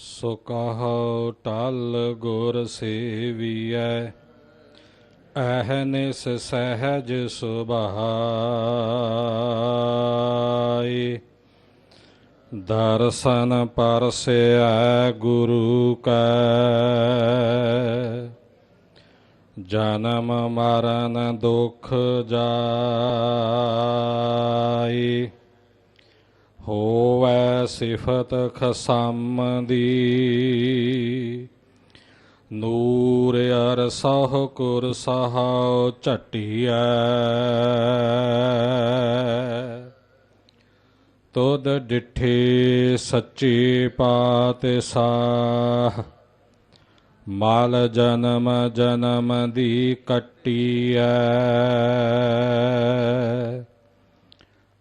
ਸੋ ਕਹੋ ਟਲ ਗੁਰ ਸੇਵੀਐ ਅਹਨਿਸ ਸਹਿਜ ਸੁਭਾਈ। ਦਰਸ਼ਨ ਪਰਸਿਐ ਗੁਰੂ ਕੈ, ਜਨਮ ਮਰਨ ਦੁਖ ਜਾਈ। ਹੋ ਸਿਫਤ ਖਸਮ ਦੀ ਨੂਰ ਅਰ ਸਹ ਕੁਰ ਸਹਾਉ ਝਟਿਐ। ਤੁਧ ਡਿਠੇ ਸੱਚੇ ਪਾਤਸ਼ਾਹ। ਮਾਲ ਜਨਮ ਜਨਮ ਦੀ ਕੱਟੀਐ।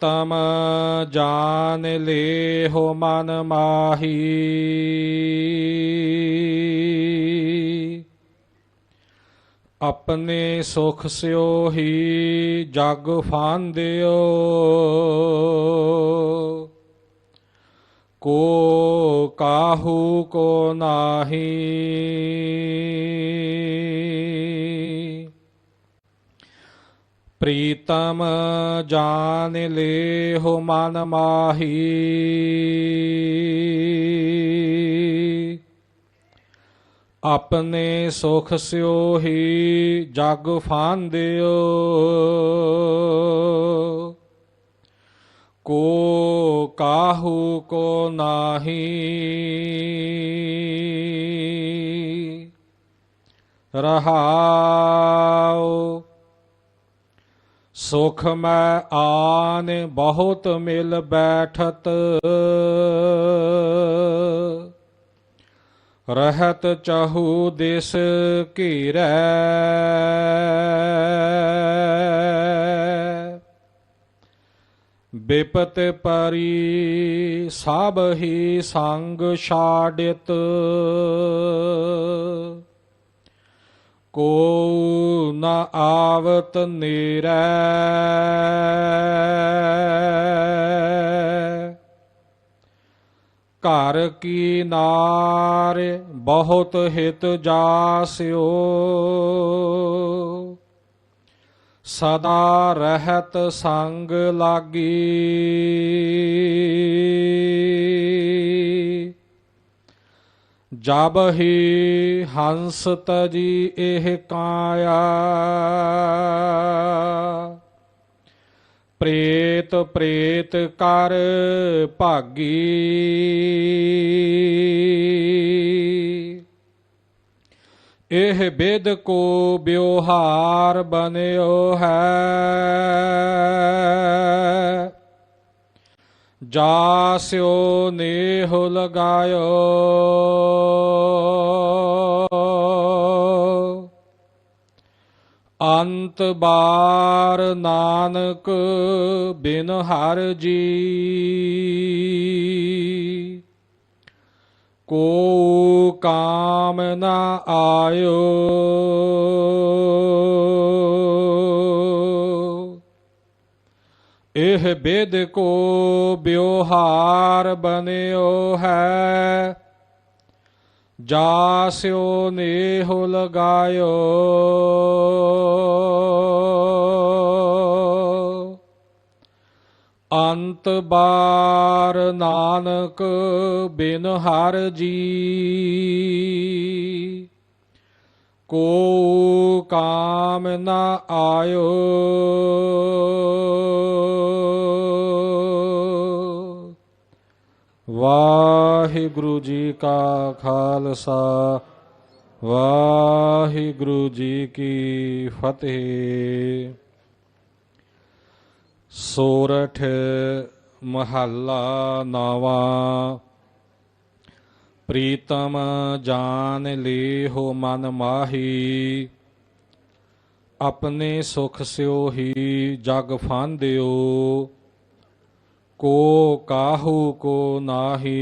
ਪ੍ਰੀਤਮ ਜਾਨ ਲੇਹੁ ਮਨ ਮਾਹੀ। ਆਪਣੇ ਸੁਖ ਸਿਓ ਹੀ ਜਗ ਫਾਂਦਿਓ। ਕੋ ਕਾਹੂ ਕੋ ਨਾਹੀ। ਪ੍ਰੀਤਮ ਜਾਨ ਲੇਹੁ ਮਨ ਮਾਹੀ। ਆਪਣੇ ਸੁਖ ਸਿਓ ਹੀ ਜਗ ਫਾਂਦਿਓ। ਕੋ ਕਾਹੂ ਕੋ ਨਾਹੀ। ਰਹਾਉ ਸੁਖ ਮੈਂ ਆਨ ਬਹੁਤ ਮਿਲ ਬੈਠਤ। ਰਹਤ ਚਾਹੂ ਦਿਸ ਘੀਰੈ। ਬਿਪਤ ਪਰੀ ਸਭ ਹੀ ਸੰਗ ਛਾੜਿਤ ਕੋ ਨ ਆਵਤ ਨੀਰੈ। ਘਰ ਕੀ ਨਾਰ ਬਹੁਤ ਹਿਤ ਜਾਸਿਓ। ਸਦਾ ਰਹਿਤ ਸੰਗ ਲਾਗੀ। ਜਬ ਹੀ ਹੰਸ ਤਜੀ ਇਹ ਕਾਇਆ। ਪ੍ਰੇਤ ਪ੍ਰੇਤ ਕਰ ਭਾਗੀ। ਇਹ ਬਿਦ ਕੋ ਬਿਵਹਾਰ ਬਨਿਓ ਹੈ। ਜਾਸਿਓ ਨੇਹ ਲਗਾਇਓ। ਅੰਤ ਬਾਰ ਨਾਨਕ ਬਿਨ ਹਰ ਜੀ। ਕੋ ਕਾਮ ਨ ਆਇਓ। ਇਹ ਬੇਦ ਕੋ ਬਿਵਹਾਰ ਬਨਿਓ ਹੈ। ਜਾਸਿਓ ਨੇਹੁ ਲਗਾਇਓ। ਅੰਤ ਬਾਰ ਨਾਨਕ ਬਿਨ ਹਰ ਜੀ। ਕੋ ਕਾਮ ਨ ਆਇਓ ਵਾਹਿਗੁਰੂ ਜੀ ਕਾ ਖਾਲਸਾ ਵਾਹਿਗੁਰੂ ਜੀ ਕੀ ਫਤਿਹ ਸੋਰਠ ਮਹੱਲਾ ਨਾਵਾ ਪ੍ਰੀਤਮ ਜਾਨ ਲੀਹੋ ਮਨ ਮਾਹੀ, ਆਪਣੇ ਸੁਖ ਸਿਓ ਹੀ ਜਗ ਫਾਂਦਿਓ, ਕੋ ਕਾਹੂ ਕੋ ਨਾਹੀ।